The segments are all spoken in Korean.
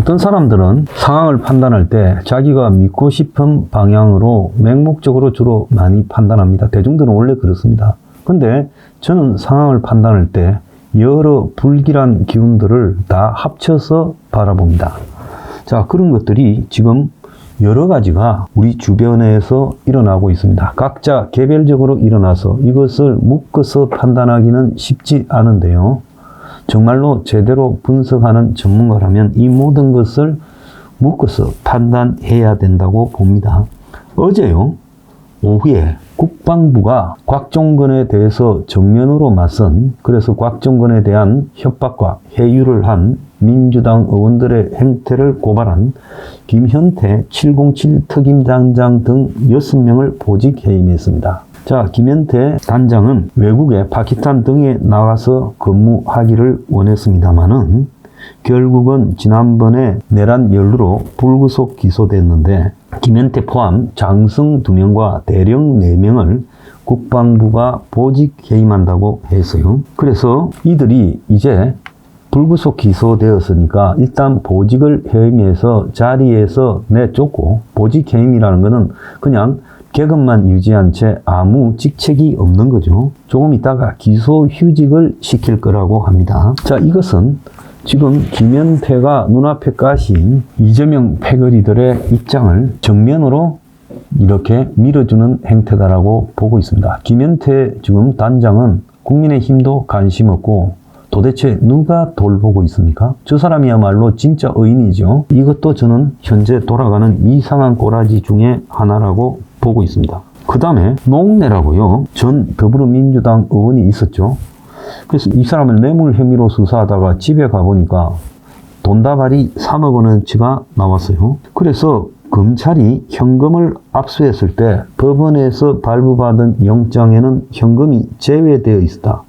어떤 사람들은 상황을 판단할 때 자기가 믿고 싶은 방향으로 맹목적으로 주로 많이 판단합니다. 대중들은 원래 그렇습니다. 근데 저는 상황을 판단할 때 여러 불길한 기운들을 다 합쳐서 바라봅니다. 자, 그런 것들이 지금 여러 가지가 우리 주변에서 일어나고 있습니다. 각자 개별적으로 일어나서 이것을 묶어서 판단하기는 쉽지 않은데요. 정말로 제대로 분석하는 전문가라면 이 모든 것을 묶어서 판단해야 된다고 봅니다. 어제요, 오후에 국방부가 곽종건에 대해서 정면으로 맞선, 그래서 곽종건에 대한 협박과 해유를 한 민주당 의원들의 행태를 고발한 김현태 707 특임단장 등 6명을 보직 해임했습니다. 자, 김현태 단장은 외국에 파키스탄 등에 나가서 근무하기를 원했습니다만은 결국은 지난번에 내란 연루로 불구속 기소됐는데 김현태 포함 장승 2명과 대령 4명을 국방부가 보직 해임한다고 했어요. 그래서 이들이 이제 불구속 기소되었으니까 일단 보직을 해임해서 자리에서 내쫓고 보직 해임이라는 것은 그냥 계급만 유지한 채 아무 직책이 없는 거죠. 조금 있다가 기소 휴직을 시킬 거라고 합니다. 자, 이것은 지금 김현태가 눈앞에 까신 이재명 패거리들의 입장을 정면으로 이렇게 밀어주는 행태다라고 보고 있습니다. 김현태 지금 단장은 국민의힘도 관심 없고 도대체 누가 돌보고 있습니까? 저 사람이야말로 진짜 의인이죠. 이것도 저는 현재 돌아가는 이상한 꼬라지 중에 하나라고 보고 있습니다. 그 다음에 농내라고요. 전 더불어민주당 의원이 있었죠. 그래서 이 사람을 뇌물 혐의로 수사하다가 집에 가보니까 돈다발이 3억 원어치가 나왔어요. 그래서 검찰이 현금을 압수했을 때 법원에서 발부받은 영장에는 현금이 제외되어 있었다.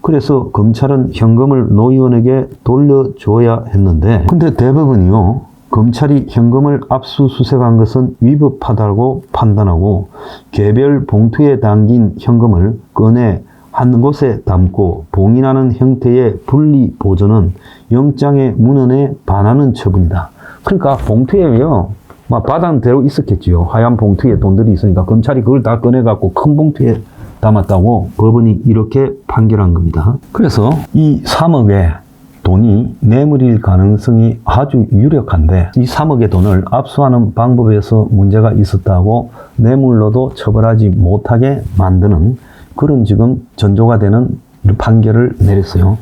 그래서 검찰은 현금을 노 의원에게 돌려줘야 했는데 근데 대법원이요. 검찰이 현금을 압수수색한 것은 위법하다고 판단하고 개별 봉투에 담긴 현금을 꺼내 한 곳에 담고 봉인하는 형태의 분리 보존은 영장의 문헌에 반하는 처분이다. 그러니까 봉투에요. 막 바닥대로 있었겠지요. 하얀 봉투에 돈들이 있으니까 검찰이 그걸 다 꺼내갖고 큰 봉투에 담았다고 법원이 이렇게 판결한 겁니다. 그래서 이 3억의 돈이 뇌물일 가능성이 아주 유력한데 이 3억의 돈을 압수하는 방법에서 문제가 있었다고 뇌물로도 처벌하지 못하게 만드는 그런 지금 전조가 되는 판결을 내렸어요.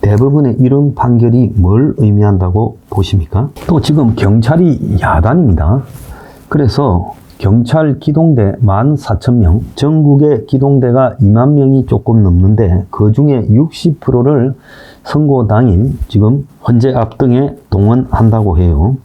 대부분의 이런 판결이 뭘 의미한다고 보십니까? 또 지금 경찰이 야단입니다. 그래서 경찰 기동대 14,000명, 전국의 기동대가 2만 명이 조금 넘는데 그 중에 60%를 선고 당일 지금 헌재 앞등에 동원한다고 해요.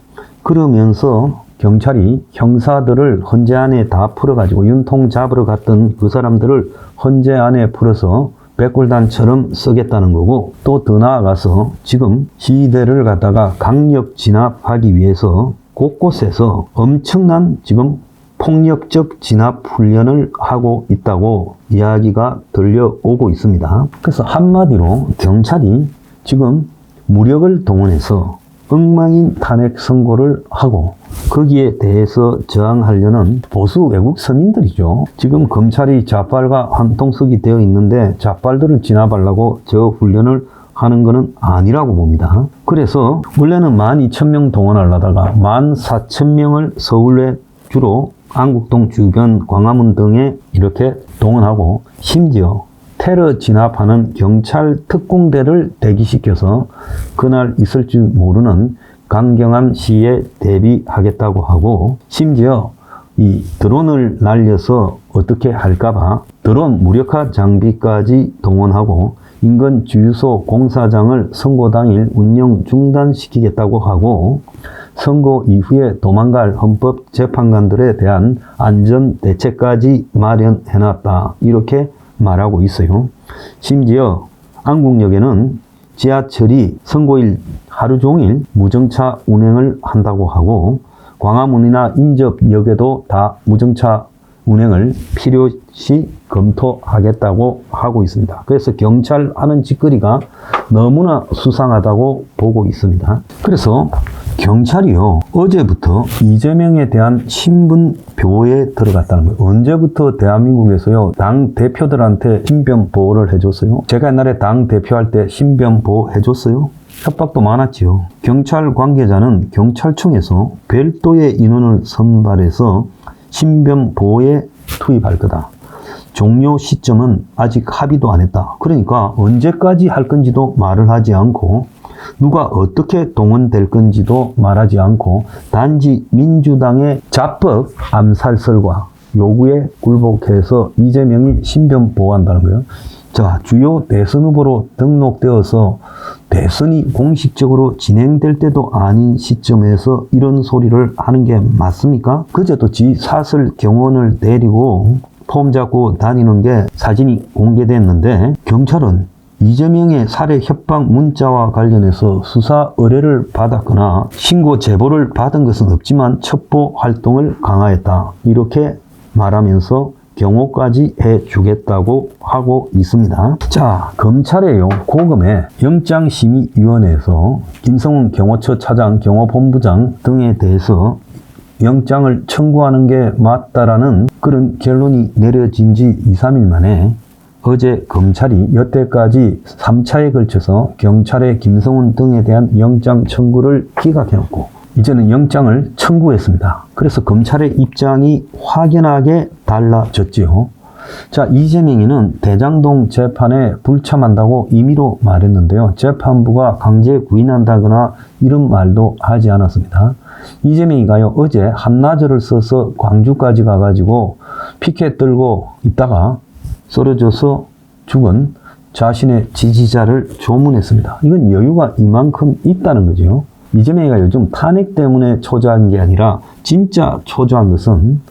그러면서 경찰이 형사들을 헌재 안에 다 풀어가지고 윤통 잡으러 갔던 그 사람들을 헌재 안에 풀어서 백골단처럼 쓰겠다는 거고 또 더 나아가서 지금 시대를 갖다가 강력 진압하기 위해서 곳곳에서 엄청난 지금 폭력적 진압 훈련을 하고 있다고 이야기가 들려오고 있습니다. 그래서 한마디로 경찰이 지금 무력을 동원해서 엉망인 탄핵 선고를 하고 거기에 대해서 저항하려는 보수 외국 서민들이죠. 지금 검찰이 자빨과 한통속이 되어 있는데 자빨들을 진압하려고 저 훈련을 하는 것은 아니라고 봅니다. 그래서 원래는 12,000명 동원하려다가 14,000명을 서울에 주로 안국동 주변 광화문 등에 이렇게 동원하고 심지어 테러 진압하는 경찰 특공대를 대기시켜서 그날 있을 줄 모르는 강경한 시에 대비하겠다고 하고 심지어 이 드론을 날려서 어떻게 할까봐 드론 무력화 장비까지 동원하고 인근 주유소 공사장을 선고 당일 운영 중단시키겠다고 하고 선거 이후에 도망갈 헌법 재판관들에 대한 안전 대책까지 마련해놨다. 이렇게 말하고 있어요. 심지어 안국역에는 지하철이 선고일 하루 종일 무정차 운행을 한다고 하고 광화문이나 인접역에도 다 무정차 운행을 반드 시 검토하겠다고 하고 있습니다. 그래서 경찰 하는 짓거리가 너무나 수상하다고 보고 있습니다. 그래서 경찰이요, 어제부터 이재명에 대한 신분보호에 들어갔다는 거예요. 언제부터 대한민국에서요, 당 대표들한테 신변 보호를 해줬어요? 제가 옛날에 당 대표할 때 신변 보호 해줬어요? 협박도 많았지요. 경찰 관계자는 경찰청에서 별도의 인원을 선발해서 신변 보호에 투입할 거다. 종료 시점은 아직 합의도 안 했다. 그러니까 언제까지 할 건지도 말을 하지 않고 누가 어떻게 동원될 건지도 말하지 않고 단지 민주당의 자뻑 암살설과 요구에 굴복해서 이재명이 신변 보호한다는 거예요. 자, 주요 대선 후보로 등록되어서 대선이 공식적으로 진행될 때도 아닌 시점에서 이런 소리를 하는 게 맞습니까? 그제도 지 사설 경원을 데리고 폼 잡고 다니는 게 사진이 공개됐는데 경찰은 이재명의 살해 협박 문자와 관련해서 수사 의뢰를 받았거나 신고 제보를 받은 것은 없지만 첩보 활동을 강화했다. 이렇게 말하면서 경호까지 해주겠다고 하고 있습니다. 자, 검찰의요, 고검의 영장심의위원회에서 김성훈 경호처 차장, 경호본부장 등에 대해서 영장을 청구하는 게 맞다라는 그런 결론이 내려진 지 2, 3일 만에 어제 검찰이 여태까지 3차에 걸쳐서 경찰의 김성훈 등에 대한 영장 청구를 기각해놓고 이제는 영장을 청구했습니다. 그래서 검찰의 입장이 확연하게 달라졌지요. 자, 이재명이는 대장동 재판에 불참한다고 임의로 말했는데요. 재판부가 강제 구인한다거나 이런 말도 하지 않았습니다. 이재명이가요, 어제 한나절을 써서 광주까지 가가지고 피켓 들고 있다가 쓰러져서 죽은 자신의 지지자를 조문했습니다. 이건 여유가 이만큼 있다는 거죠. 이재명이가 요즘 탄핵 때문에 초조한 게 아니라 진짜 초조한 것은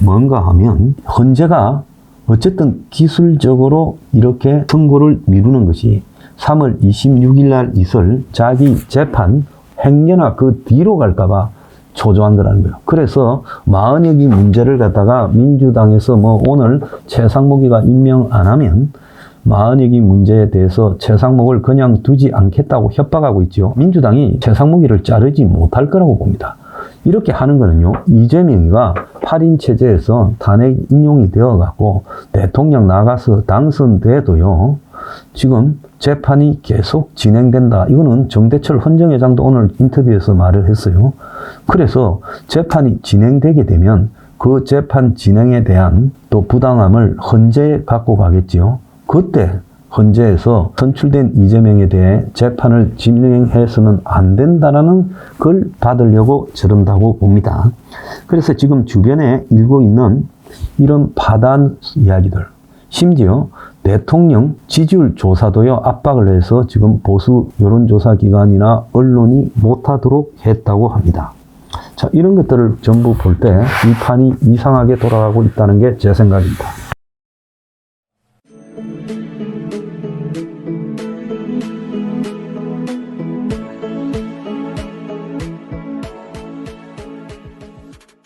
뭔가 하면 헌재가 어쨌든 기술적으로 이렇게 선고를 미루는 것이 3월 26일 날 있을 자기 재판 행여나 그 뒤로 갈까봐 초조한 거라는 거예요. 그래서 마흔여기 문제를 갖다가 민주당에서 뭐 오늘 최상목이가 임명 안 하면 마흔여기 문제에 대해서 최상목을 그냥 두지 않겠다고 협박하고 있죠. 민주당이 최상목이를 자르지 못할 거라고 봅니다. 이렇게 하는 거는요, 이재명이가 8인 체제에서 탄핵 인용이 되어 갖고 대통령 나가서 당선돼도요, 지금 재판이 계속 진행된다. 이거는 정대철 헌정회장도 오늘 인터뷰에서 말을 했어요. 그래서 재판이 진행되게 되면 그 재판 진행에 대한 또 부당함을 헌재에 갖고 가겠지요. 그때 헌재에서 선출된 이재명에 대해 재판을 진행해서는 안 된다라는 걸 받으려고 저런다고 봅니다. 그래서 지금 주변에 일고 있는 이런 파단 이야기들, 심지어 대통령 지지율 조사도요 압박을 해서 지금 보수 여론조사 기관이나 언론이 못하도록 했다고 합니다. 자, 이런 것들을 전부 볼 때 이 판이 이상하게 돌아가고 있다는 게 제 생각입니다.